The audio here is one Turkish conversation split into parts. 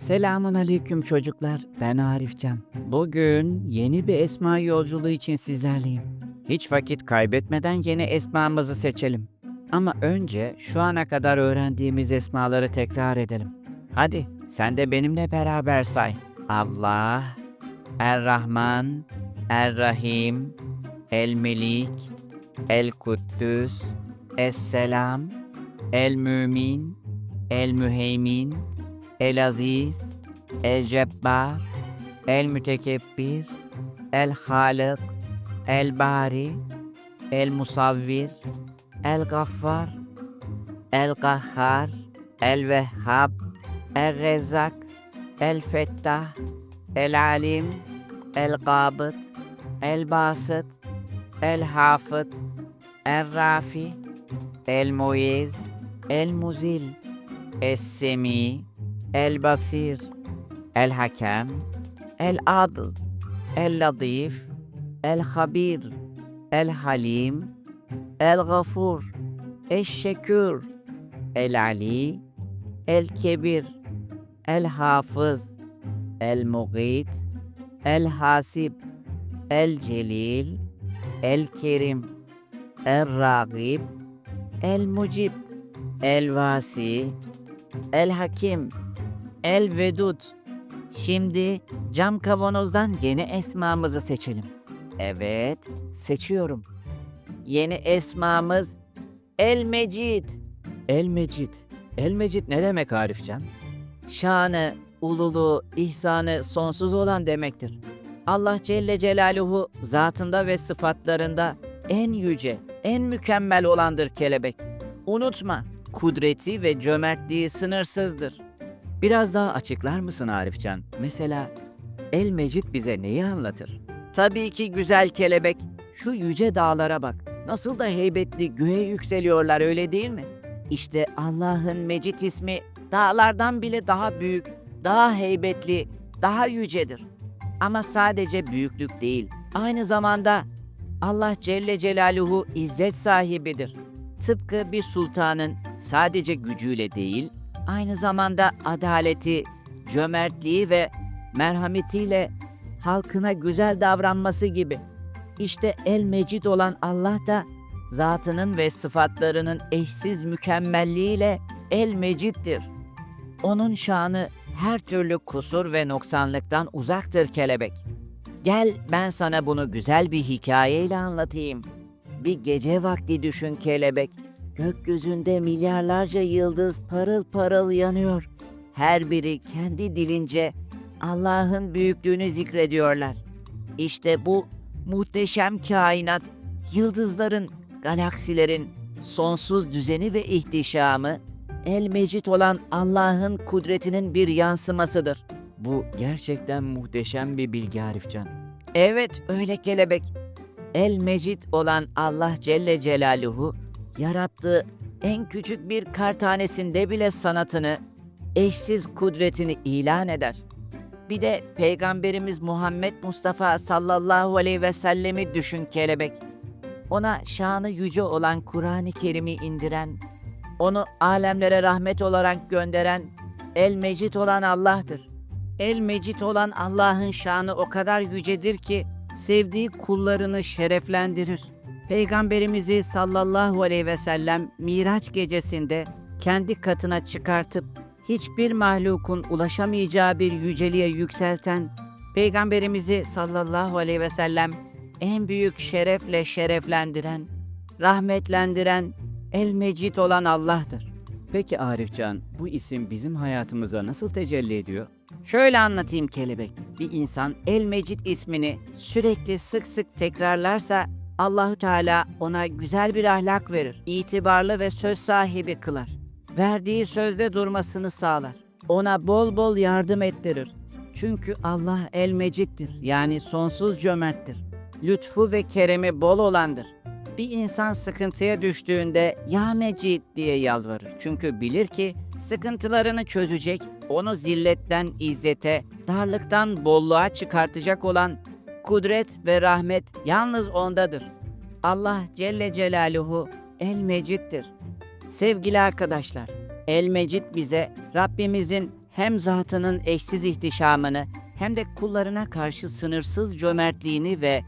Selamun aleyküm çocuklar. Ben Arifcan. Bugün yeni bir esma yolculuğu için sizlerleyim. Hiç vakit kaybetmeden yeni esmamızı seçelim. Ama önce şu ana kadar öğrendiğimiz esmaları tekrar edelim. Hadi sen de benimle beraber say. Allah, Er-Rahman, Er-Rahim, El-Melik, El-Kuddüs, Es-Selam, El-Mümin, El-Müheymin, El Aziz, El Cebbar, El Mütekebbir, El Halık, El Bari, El Musavvir, El Gaffar, El Kahhar, El Vehhab, El Rezzak, El Fettah, El Alim, El Qabıt, El Basit, El Hafıt, El Rafi, El Muiz, El Muzil, El Semih, El-Aziz, El-Cebbar, El-Mütekebbir, El-Halık, El-Bari, El-Musavvir, El-Gaffar, El-Kahhar, El-Vehhab, El-Rezzak, El-Fettah, El-Alim, El-Qabıt, El-Basıt, El-Hafıt, El-Rafi, El-Muiz, El-Muzil, Es-Semi, El-Basir, El-Hakem, El-Adıl, El-Latif, El-Habir, El-Halim, El-Gafur, El-Şekür, El-Ali, El-Kebir, El-Hafız, El-Mugit, El-Hasib, El-Celil, El-Kerim, El-Ragib, El-Mucib, El-Vasi, El-Hakim, El-Vedud. Şimdi cam kavanozdan yeni esmamızı seçelim. Evet, seçiyorum. Yeni esmamız El-Mecid. El-Mecid. El-Mecid ne demek Arifcan? Şanı, ululuğu, ihsanı sonsuz olan demektir. Allah Celle Celaluhu zatında ve sıfatlarında en yüce, en mükemmel olandır kelebek. Unutma, kudreti ve cömertliği sınırsızdır. Biraz daha açıklar mısın Arifcan? Mesela El Mecid bize neyi anlatır? Tabii ki güzel kelebek. Şu yüce dağlara bak. Nasıl da heybetli göğe yükseliyorlar öyle değil mi? İşte Allah'ın Mecid ismi dağlardan bile daha büyük, daha heybetli, daha yücedir. Ama sadece büyüklük değil, aynı zamanda Allah Celle Celaluhu izzet sahibidir. Tıpkı bir sultanın sadece gücüyle değil, aynı zamanda adaleti, cömertliği ve merhametiyle halkına güzel davranması gibi. İşte El Mecid olan Allah da zatının ve sıfatlarının eşsiz mükemmelliğiyle El Mecid'dir. Onun şanı her türlü kusur ve noksanlıktan uzaktır kelebek. Gel ben sana bunu güzel bir hikayeyle anlatayım. Bir gece vakti düşün kelebek. Gökyüzünde milyarlarca yıldız parıl parıl yanıyor. Her biri kendi dilince Allah'ın büyüklüğünü zikrediyorlar. İşte bu muhteşem kainat, yıldızların, galaksilerin sonsuz düzeni ve ihtişamı El Mecid olan Allah'ın kudretinin bir yansımasıdır. Bu gerçekten muhteşem bir bilgi Arifcan. Evet öyle kelebek. El Mecid olan Allah Celle Celaluhu yarattığı en küçük bir kar tanesinde bile sanatını, eşsiz kudretini ilan eder. Bir de Peygamberimiz Muhammed Mustafa sallallahu aleyhi ve sellemi düşün kelebek. Ona şanı yüce olan Kur'an-ı Kerim'i indiren, onu alemlere rahmet olarak gönderen El Mecid olan Allah'tır. El Mecid olan Allah'ın şanı o kadar yücedir ki sevdiği kullarını şereflendirir. Peygamberimizi sallallahu aleyhi ve sellem Miraç gecesinde kendi katına çıkartıp hiçbir mahlukun ulaşamayacağı bir yüceliğe yükselten Peygamberimizi sallallahu aleyhi ve sellem en büyük şerefle şereflendiren, rahmetlendiren El Mecid olan Allah'tır. Peki Arifcan, bu isim bizim hayatımıza nasıl tecelli ediyor? Şöyle anlatayım kelebek. Bir insan El Mecid ismini sürekli sık sık tekrarlarsa Allahü Teala ona güzel bir ahlak verir. İtibarlı ve söz sahibi kılar. Verdiği sözde durmasını sağlar. Ona bol bol yardım ettirir. Çünkü Allah El Mecid'dir. Yani sonsuz cömerttir. Lütfu ve keremi bol olandır. Bir insan sıkıntıya düştüğünde ya Mecid diye yalvarır. Çünkü bilir ki sıkıntılarını çözecek, onu zilletten izzete, darlıktan bolluğa çıkartacak olan kudret ve rahmet yalnız ondadır. Allah Celle Celaluhu El Mecid'dir. Sevgili arkadaşlar, El Mecid bize Rabbimizin hem zatının eşsiz ihtişamını hem de kullarına karşı sınırsız cömertliğini ve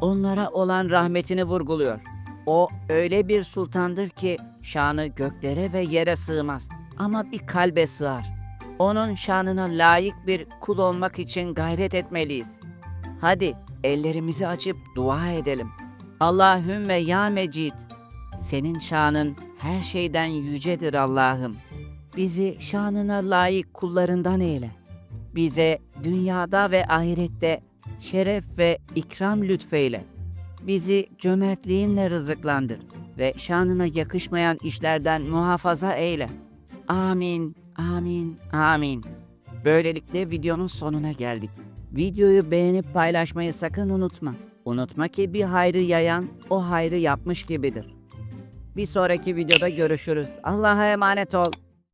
onlara olan rahmetini vurguluyor. O öyle bir sultandır ki şanı göklere ve yere sığmaz ama bir kalbe sığar. Onun şanına layık bir kul olmak için gayret etmeliyiz. Hadi ellerimizi açıp dua edelim. Allahümme ya Mecid, senin şanın her şeyden yücedir Allah'ım. Bizi şanına layık kullarından eyle. Bize dünyada ve ahirette şeref ve ikram lütfeyle. Bizi cömertliğinle rızıklandır ve şanına yakışmayan işlerden muhafaza eyle. Amin, amin, amin. Böylelikle videonun sonuna geldik. Videoyu beğenip paylaşmayı sakın unutma. Unutma ki bir hayrı yayan o hayrı yapmış gibidir. Bir sonraki videoda görüşürüz. Allah'a emanet ol.